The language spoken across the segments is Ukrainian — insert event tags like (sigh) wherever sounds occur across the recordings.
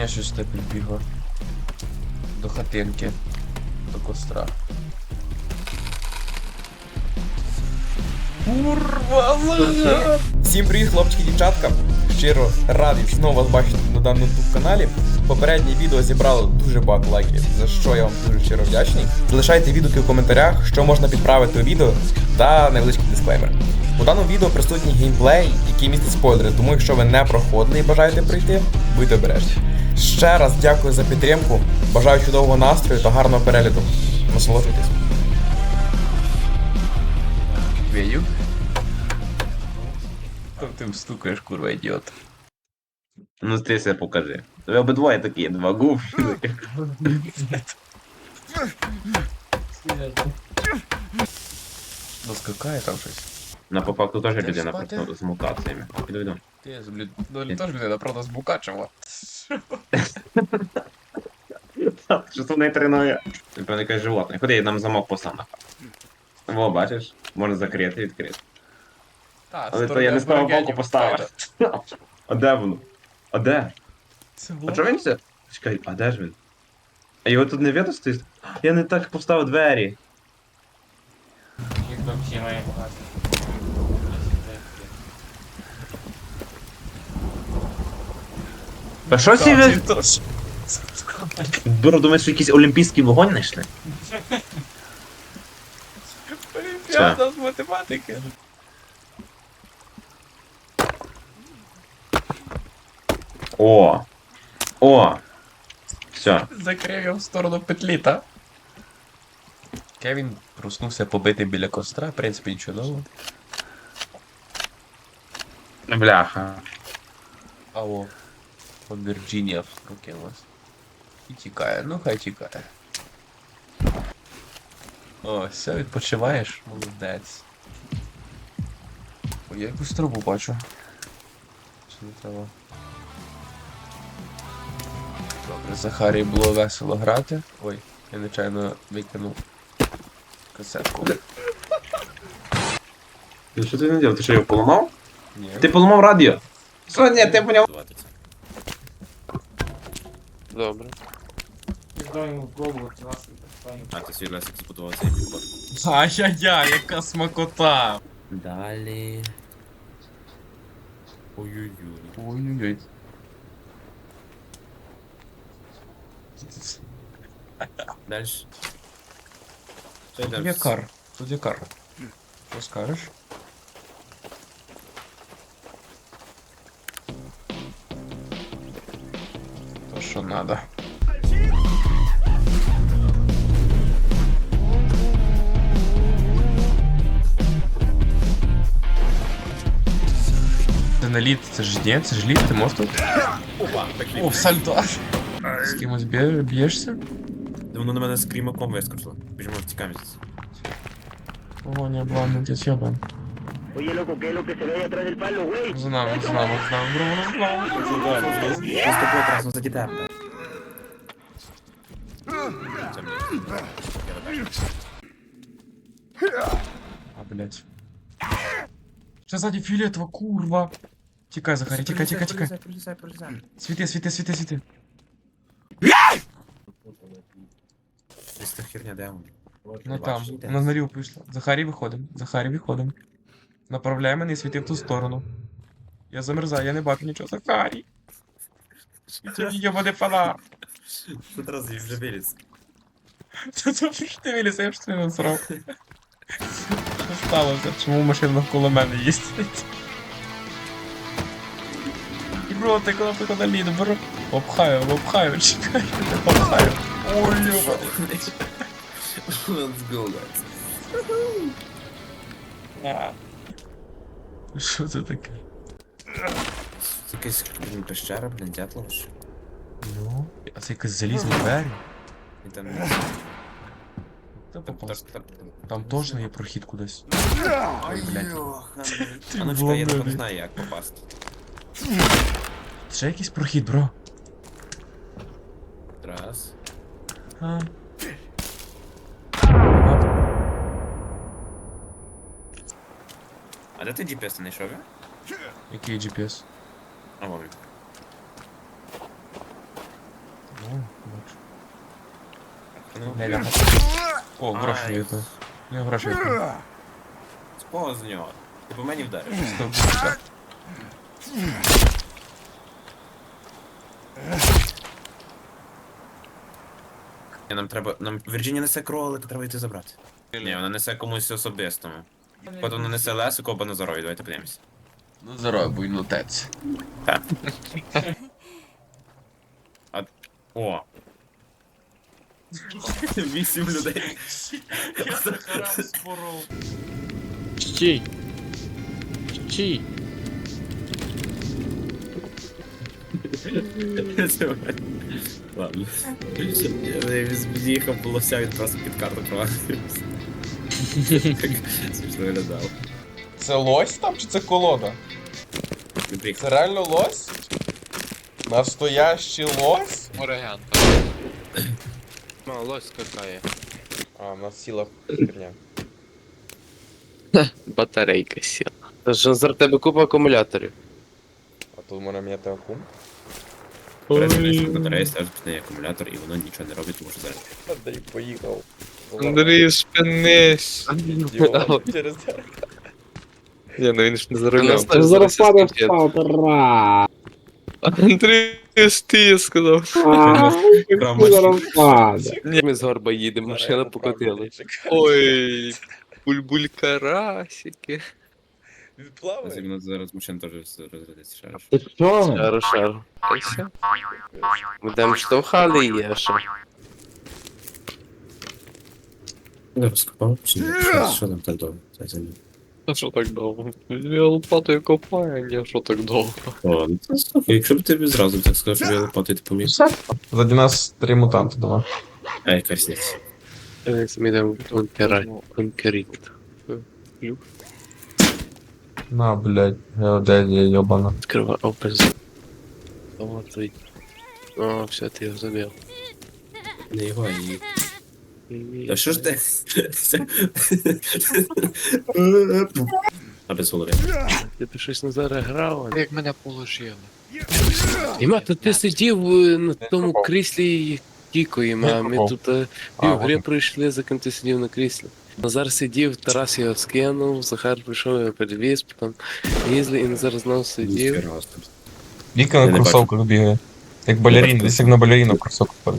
Ні, щось те підбігло. До хатинки. До костра. Курва! Всім привіт, хлопчики, дівчатка. Щиро радий знову вас бачити на даному youtube каналі. Попереднє відео зібрало дуже багато лайків, за що я вам дуже щиро вдячний. Залишайте відгуки в коментарях, що можна підправити у відео, та невеличкий дисклеймер. У даному відео присутній геймплей, який містить спойлери, тому якщо ви не проходили і бажаєте прийти, будьте обережні. Ще раз дякую за підтримку. Бажаю чудового настрою та гарного перегляду. Насолоджуйтесь. Вею. Там ти стукаєш, курва, ідіот. Ну ти себе покажи. Тебе обидвоє такі, два гуф. Ну скакає там щось. На по факту теж людина спати? з мутаціями. Піду йду. Ти з блін, ну теж людина, правда, з Букачева. Що це не тренує? Це певно якесь животне. Ходи, я нам замок постав на. Во, бачиш? Можна закрити, відкрити. Та, Але то я не з того боку поставив. А де воно? А де? Це А чого він все? Чекай, а де ж він? А його тут не видно стоїть? Я не так поставив двері. Їх там всі має багато. А що ці ви? Дура, думаєш, що якийсь олімпійський вогонь знайшли? Олімпіада з математики. О! О! Все. Закрив його в сторону петлі, та? Кевін проснувся побитий біля костра, в принципі, нічого нового. Бляха. А о, он Вірджинія прокинулась. І тікає, ну хай тікає. О, все, відпочиваєш? Молодець. Ой, я якусь трубу бачу. Чи не треба? Добре, Захарі було весело грати. Ой, я нечайно викинув касетку. Що ти не діяв? Ти що його поламав? Ні. Ти поламав радіо? Що, ні, ти поняв? Добре. Піздо йому в голову, це вас А, ти свій Лесик збудував цей підход. Ай-яй-яй, яка смакота! Далі. Ой-ой-ой. Ой-ой-ой. Дальше. Що Тут йдеш? є кар. Тут є кар. Що скажеш? надо. Це не літ, це ж ні, це ж літ, ти можеш тут? Опа, бекліп. О, в сальто. З кимось б'є- б'єшся? Воно на мене з крімаком вискочило. Біжимо втікаємо звідси. О, не обладнання, я сьобан. Oye, loco, ¿qué es lo que se ve ahí atrás del palo, güey? За нами, за нами, за нами, бро, бро, бро. Я з тобою красно за тебе. А, блядь. Що ззаді фіолетово, курва. Тікай, Захарі, тікай, тікай, тікай. Пролізай, пролізай, пролізай. Світи, світи, світи, світи. Десь херня, де він? Не там, на норів пішла. Захарі виходим, Захарі виходим. Направляй мене і світи в ту сторону. Я замерзаю, я не бачу нічого. Захарі. Це йобаний фонар. Тут раз вже виліз. Це то що ти виліз, я ж це не срав. Що сталося? Чому машина навколо мене їздить? Бро, ти куди ти на лід, бро? Обхаю, обхаю, чекай, обхаю. Ой, йобаний. Let's go, guys. А. Що це таке? Це якась, блін, пещера, блін, дятлова ж. Ну, а це якась залізні двері. І там... Та Там, попав. там, Там точно є прохід кудись. Ой, блядь. А ну чекай, я не знаю, як попасти. Ще якийсь прохід, бро. Раз. А. А де ти GPS не знайшов? Який GPS? А, вон. він. Ну, бачу. Ну, Не ляга. О, гроші відповів. Я гроші відповів. З нього. Ти по мені вдариш. Стоп. Ні, Нам треба. Нам Вірджинія несе кролик, треба йти забрати. Ні, вона несе комусь особистому. От вона несе Лесику або Назарою, давайте подивимось. Ну, здорово, буй лутець. (laughs) О! Вісім людей. Стій. Стій. Ладно. З'їхав по просто під карту провалився. Смішно. Це лось там чи це колода? Це реально лось? Настоящий лось? Ореган. Лось скакає. А, в нас сіла херня. Батарейка сіла. Тож за тебе купа акумуляторів. А тут можна м'яти акум. Пересунеш батарею, ставиш під неї акумулятор і воно нічого не робить, тому що зараз. Андрій поїхав. Андрій, спинись. Через дерево. Ні, ну він ж не за рулем. Зараз падав сталкера. Андрій, я сказав. Ми з горба їдемо, машина покотила. Ой, бульбулька расики. Відплаває? Воно зараз машина теж розрядиться раз. Ти що? Шару, шару. Та й все. Ми там штовхали її, а що? Розкопав чи ні? Що- там так довго? А (laughs) що так довго? Я лопатою копаю, ні, що так довго? Ну Якщо б ти зразу так сказав, що я лопатою ти поміг. Заді нас три мутанти давай. А яка різниця? Ми йдемо конкеріт. На, блядь, геодезія йобана. Відкривай open. О, твій. О, все, ти його забив. Не його, а її. А що ж ти? А без голови. Ти щось на зараз грав. Як мене положили. Іма, то ти сидів е, на тому кріслі тіко, Іма, а ми тут е, пів гри пройшли, за ким ти сидів на кріслі. Назар сидів, Тарас його скинув, Захар прийшов його перевіз, потім їздили, і Назар знову сидів. Віка на не кросовках бігає. Як балерін, десь як на балеріну в кросовках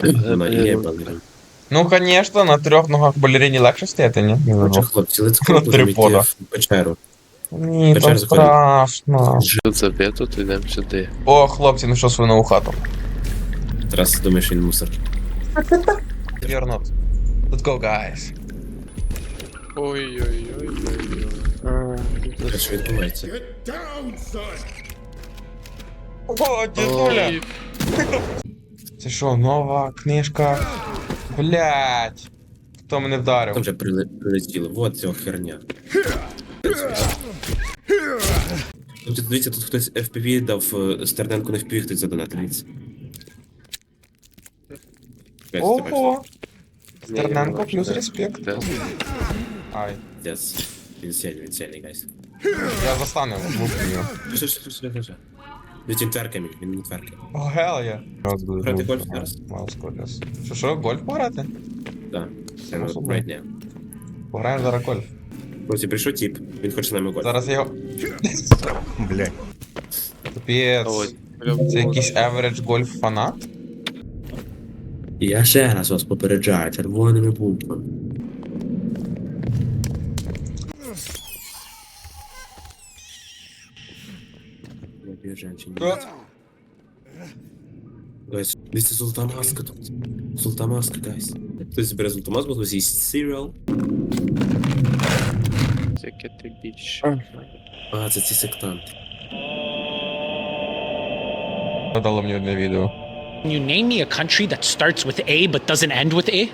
ходить. Вона і є балерина. Ну, конечно, на трьох ногах балерині легше стояти, ні? Ні, Отже, ну. хлопці, let's На go, будемо йти трипода. в печеру. Ні, Печер там заходить. страшно. Тут забито, то йдемо сюди. О, хлопці, ну що свою нову хату? Тарас думає, що він мусор. You're not. Let's go, guys. Ой-ой-ой-ой. Те, що відбувається. О, дідуля! Це що, нова книжка? Блять. Хто мене вдарив? Там вже прилетіло. Вот ця херня. Тут, дивіться, тут хтось FPV дав е, Стерненку на FPV, хтось задонатив, дивіться. Ого! Стерненко плюс респект. Ай, Yes. Він сильний, він сильний, гайс. я застану його, його. Що, що, що, що, що? Він тим тверками, він не тверкий. О, гел є. Грати гольф зараз? Що, що, гольф пограти? Так. Це right now. Пограємо зараз гольф. Ось прийшов тип, він хоче з нами гольф. Зараз я його... (laughs) Блять. Капець. Це якийсь average гольф фанат? Я ще раз вас попереджаю червоними буквами. Я б'ю женщин. Гайс, дивіться золота маска тут. Золота маска, гайс. Хтось бере золоту маску, хтось їсть cereal. Яке ти більше. А, це ці сектанти. Дало мені одне відео. Can you name me a country that starts with A but doesn't end with A?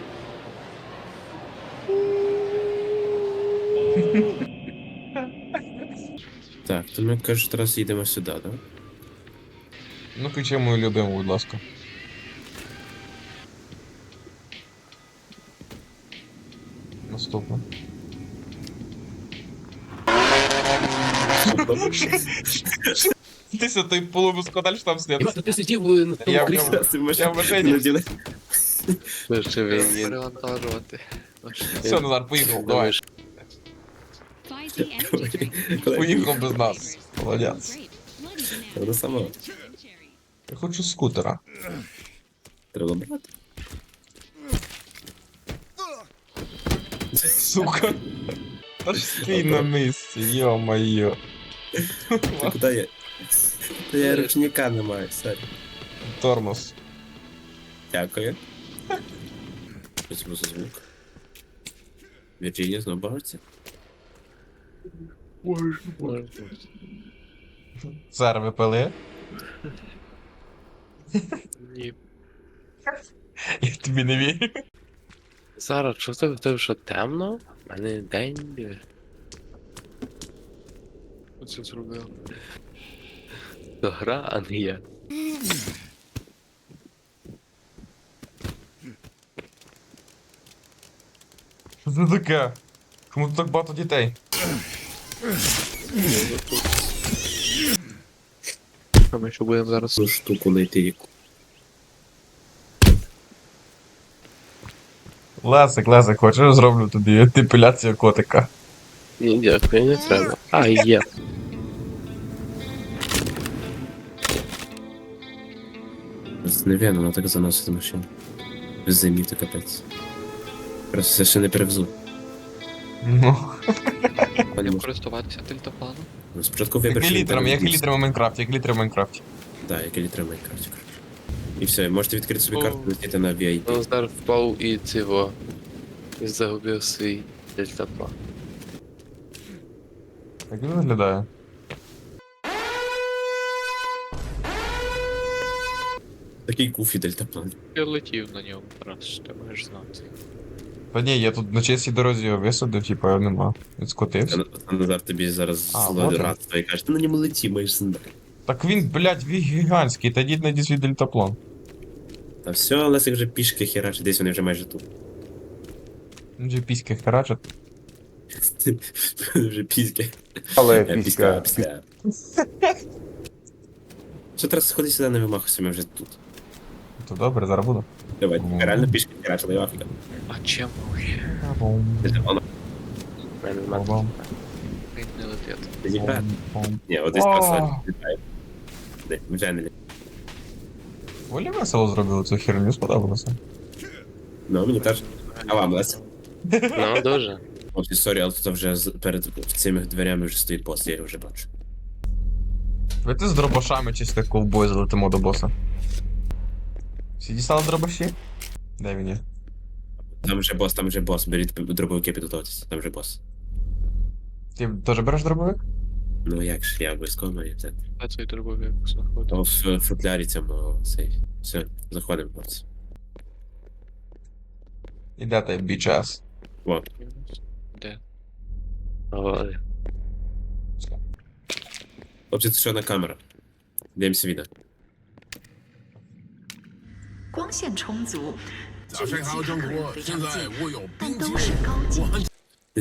Так, то ми кажеш, зараз їдемо сюди, так? Ну, включи мою любиму, будь ласка. Наступно. Бійтеся, той полубуско далі там слід. То ти сидів е, на Я в кріслі. ньому. Я в машині. Перевантажувати. Все, Назар, поїхав, давай. Поїхав без нас. Молодець. Воно само. Я хочу скутера. Треба брати. Сука. Та ж стій на місці, йо-моє. Та куди я? Та я ручника не маю, сорі. Тормоз. Дякую. Візьму за звук. Вірджинія знову бавиться. Зар, ви пили? Ні. Я тобі не вірю. Зараз, що в в тебе що темно? У мене день. Оце зробив. То гра, а не я. Що це таке? Чому тут так багато дітей? А ми що будемо зараз? Цю штуку знайти яку. Лесик, Лесик, хочеш зроблю тобі депіляцію котика? Ні, дякую, не треба. А, є. Це не вірно, вона так заносить машину. Без зимі то капець. Просто ще не перевзу. Ну. Може. користуватися дельтапланом? Ну, спочатку Як що як перевіз. літрами в Майнкрафті, як літрами в Майнкрафті. Так, як літри в Майнкрафті, коротше. І все, можете відкрити собі О. карту, летіти на VIP. Ну, зараз впав і цього. І загубив свій дельтаплан. Як він виглядає? Такий куфі дельтаплан. Я летів на ньому раз, ти маєш знати. Та ні, я тут на чесній дорозі його висадив, типа його нема. Він скотився. А Назар тобі зараз А, зловить і каже, ти на ньому леті, маєш знати. Так він, блядь, він гігантський, та дід найди свій дельтаплан. Та все, Лесик вже пішки херачить, десь вони вже майже тут. Він же піськи харачить. Вже піськи. Але Е, Піська, піська. Що треба сходити сюди, не вимахуйся, ми вже тут. То добре, зараз буду. Давай, Мгм. реально пішки херачили, Африка. А мене нема не ти не брат. Бом-бом. Ні, от десь О. просто літає. Не, вже не літає. Волі весело зробили цю херню, сподобалося. Ну, мені теж. А вам, Лесь? Ну, дуже. Хлопці, сорі, але тут вже з- перед цими дверями вже стоїть бос, я його вже бачу. Давайте з дробашами чисто ковбой залетимо до боса. Дістали дробаші? Де він є? Там вже бос, там вже бос, беріть дробовики підготуватися, там вже бос. Ти теж береш дробовик? Ну як ж, я обов'язково маю взяти. А цей дробовик знаходить. То в футлярі цьому цей. Все, заходимо, хлопці. Іде той бічас. Во. Де? Давай. Хлопці, це що на камера? Дивимося відео. 光线充足，具备其他可用的要件，但都是高级。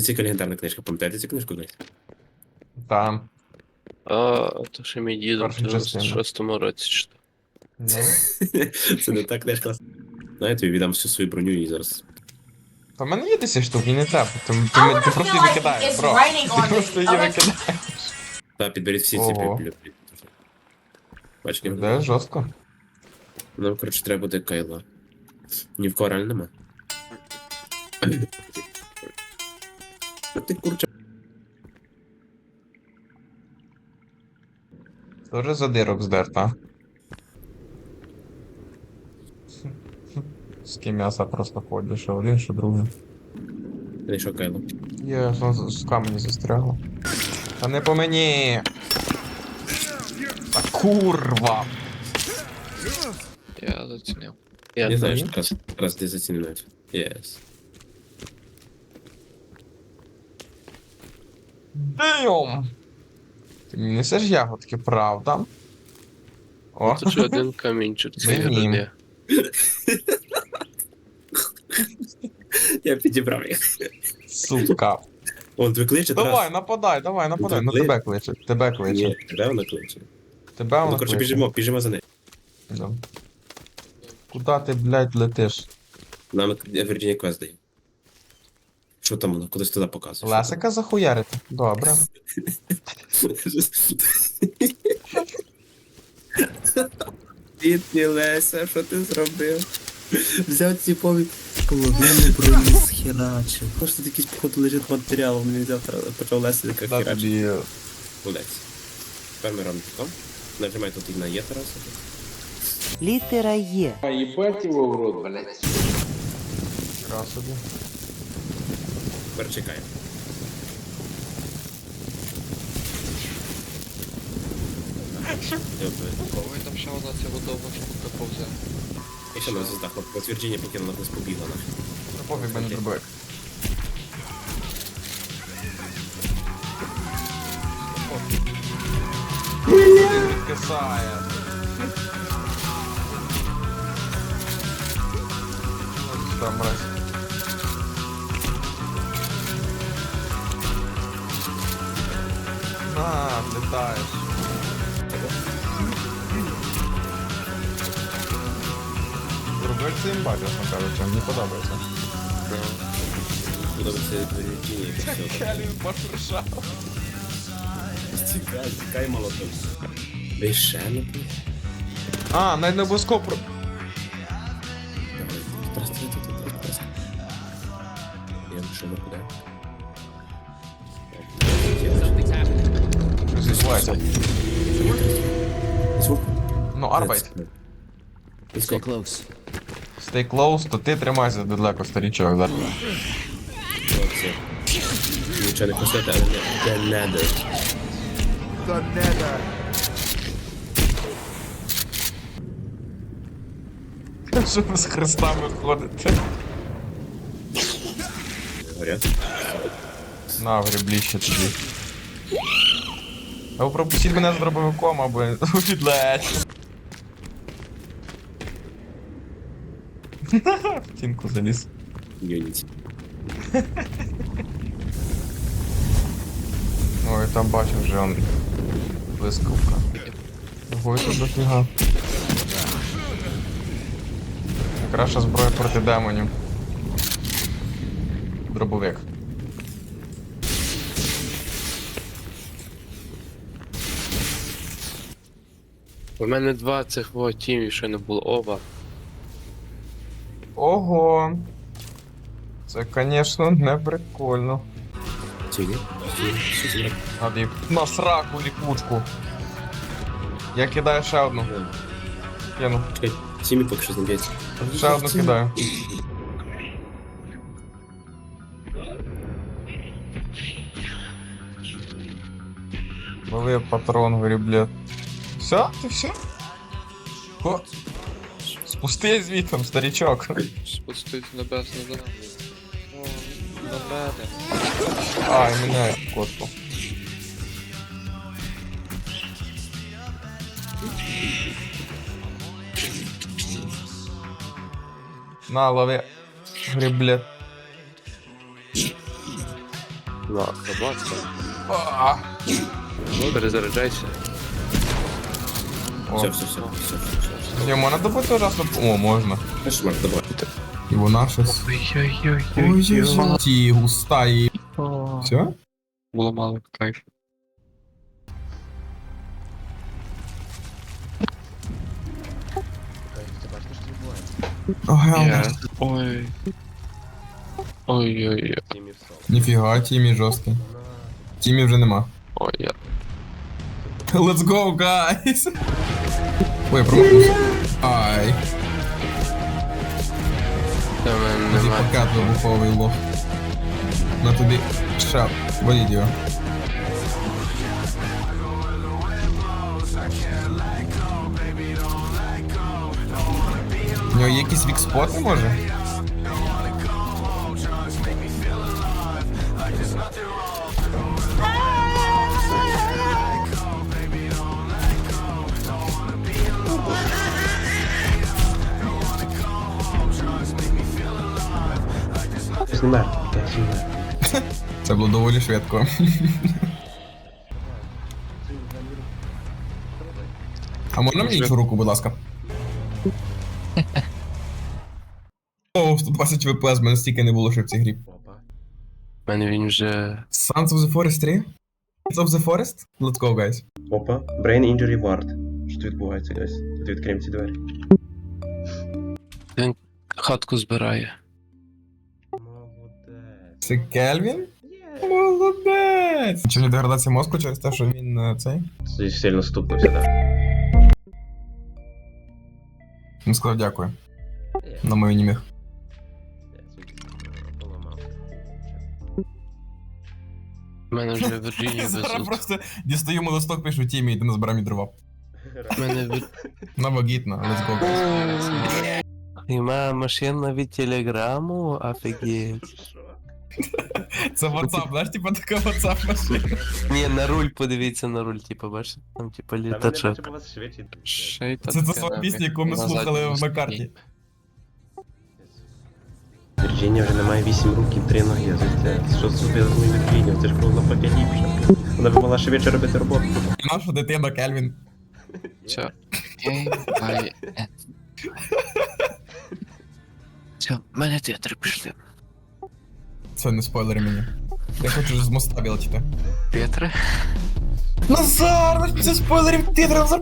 Це яка легендарна книжка, пам'ятаєте цю книжку десь? Там. А, то що мій дід Перша в частина. 96-му році читав. Ну. Це не та книжка. Знаєте, я віддам всю свою броню і зараз. Та в мене є 10 штук, і не треба. Ти, ти, ти, просто її викидаєш, бро. Ти просто її викидаєш. Та, підберіть всі ці Ого. плюс. Бачите, Де жорстко. Нам, коротше, треба буде кайла. Ні в кого реально нема. А ти курча. Тоже задирок здер, та? З ким м'яса просто ходиш, що один, що другий. Знайшов кайло. Є, з, з камені застрягло. Та не по мені. Та курва. Я зацінив. Я Не знаю, що раз, раз ти зацінив навіть. Єс. Дайом. Ти мені несеш ягодки, правда? О, Тут же один камінчик, це Не мім. Я підібрав їх. сука. Он ви кличе, Давай, нападай, давай, нападай. Ну Кли- тебе кличе, тебе кличе. Ні, тебе вона кличе. Тебе Ну, вона коротше, кличе? біжимо, біжимо за нею. Да. Куда ти, блядь, летиш? Нам Вірджинія квест дає. Що там вона? Кудись туди показує. Лесика захуярити? Добре. Бідні Леся, що ти зробив? Взяв ці повід половину броні схерачив. Може тут якийсь походу лежить матеріал, він взяв почав Леся яка Да, херачив. тобі... Тепер ми робимо. Нажимай тут і на Є Тараса. Литера Е. Ебать его в рот, блядь. Раз собі. Тепер чекаємо. Ой, там ще одна ця водова штука повзе. І ще на звіздах, от Вірджинія покинула, нас побігла наша. Ну, Пофіг, мене дробовик. Кисає. На, влітаєш. Дробовик це імба, чесно кажучи, мені подобається. Подобається Вірджинія, як все. так. Тікай, тікай, молоток. Ви ще не пив? А, навіть не обов'язково Арбайт. Stay close. Stay close, то ти тримайся далеко, старічок. Да. Хлопці. Нічого не косити, але не не надо. Що ви з хрестами ходите? Горять. На, гребліще тобі. Або пропустіть мене з дробовиком, або (laughs) відлeć. В тінку заліз. Юніті. Ой, там бачу вже он блискавка. Ой, тут дофіга. Найкраща зброя проти демонів. Дробовик. У мене два цих во тімів ще не було. Оба. Ого. Це, звісно, не прикольно. Надо їх на сраку ліпучку. Я кидаю ще одну. Кину. Чекай, Тімі поки що знайдеться. Ще одну кидаю. Лови патрон, виріблет. Все? Ти все? О! Спусти звітом, старичок. Спустить небесне нас. О, на мене. Ай, мене котку. На, лови. Гриблет. На, собака. А! Перезаряджайся. Все, все, все, все, все. Можна добути раз на... О, можна. Кошмар, давай. І вона щось... Ой-ой-ой. Ті, густа і... Все? Було мало кайф. Ага, Ой. Ой-ой-ой. Ніфіга, Тімі жорсткий. Тімі вже нема. Ой, я. Let's go, guys! Ой, промахнувся. Ай, Та в мене нема. вибуховий лох. На тобі ще боліть його. У нього є якісь вікспоти, може? Це було доволі швидко. А можна мені іншу руку, будь ласка? О, 120 ВПС, мене стільки не було ще в цій грі. У мене він вже. Sons of the Forest 3? Sons of the Forest? Let's go, guys. Опа. Brain Injury Ward. Що тут відбувається, guys? Тут відкриємо ці двері. хатку збирає. Молодець. Це Кельвін? Молодець! Чи не деградація мозку через те, що він е, цей? Це сильно стукнувся, так. Він сказав дякую. На мою німіх. У мене вже Вірджинію (laughs) Зараз везуть. просто дістаю молосток, пишу тімі, йдемо збираємо дрова. У мене від... Навагітно, let's go, guys. Нема машина від телеграму, офігеть. Це (laughs) WhatsApp, знаєш, типа така WhatsApp машина. (laughs) Ні, на руль подивіться на руль, типу, бачите? Там типу літачок. Це та сама пісня, яку ми слухали на карті. Вірджинія вже не має 8 рук і 3 ноги. Це що зробила мою Вірджинію? Це ж було навпаки. Вона б могла швидше робити роботу. Наша дитина Кельвін. Все. Все, мене титри пішли. Це не спойлери мені. Я хочу з моста вилетіти. Титри? Назар, це спойлерів ти Назар.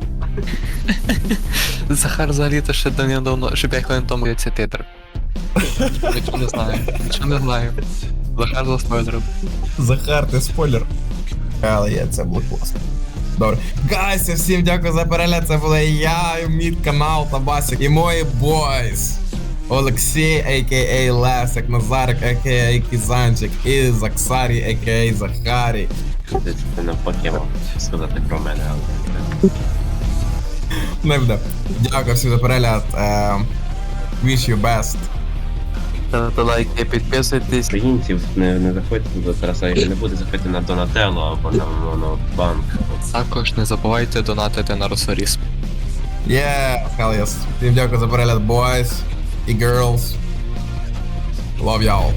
Захар взагалі то ще давно, ще 5 хвилин тому це титр. Нічого не знаю. Нічого не знаю. Захар за спойлером. Захар, ти спойлер. Але є, це було класно. Добре. Гайся, всім дякую за перегляд. Це були я, мій канал Табасик і мої бойс. Олексій, а.к.а. Лесик, Назарик, а.к.а. Кізанчик, і Заксарі, а.к.а. Захарі. Це навпаки мав сказати про мене, але. Не буде. Дякую всім за перегляд. Е, wish you best. Ставте лайки, підписуйтесь. Українців не, не заходьте до Тараса і не буде заходити на Донателло або на Монобанк. Також не забувайте донатити на Росоріс. Yeah, hell yes. Всім дякую за перегляд, boys і girls. Love y'all.